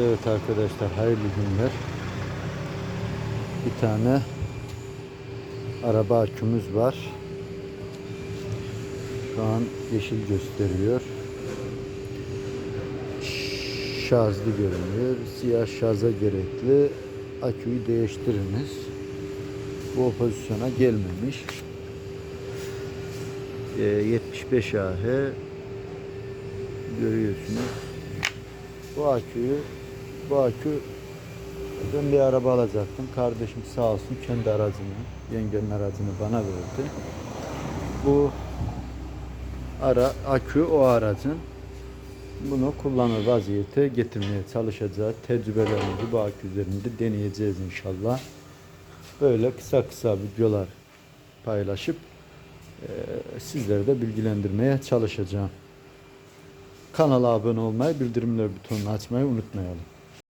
Evet arkadaşlar hayırlı günler. Bir tane araba akümüz var. Şu an yeşil gösteriyor. Şarjlı görünüyor. Siyah şarja gerekli. Aküyü değiştiriniz. Bu pozisyona gelmemiş. Ee, 75 AH görüyorsunuz. Bu aküyü bu akü ben bir araba alacaktım. Kardeşim sağ olsun kendi aracını, yengenin aracını bana verdi. Bu ara akü o aracın bunu kullanır vaziyete getirmeye çalışacağız. Tecrübelerimizi bu akü üzerinde deneyeceğiz inşallah. Böyle kısa kısa videolar paylaşıp eee sizleri de bilgilendirmeye çalışacağım. Kanala abone olmayı, bildirimler butonunu açmayı unutmayalım.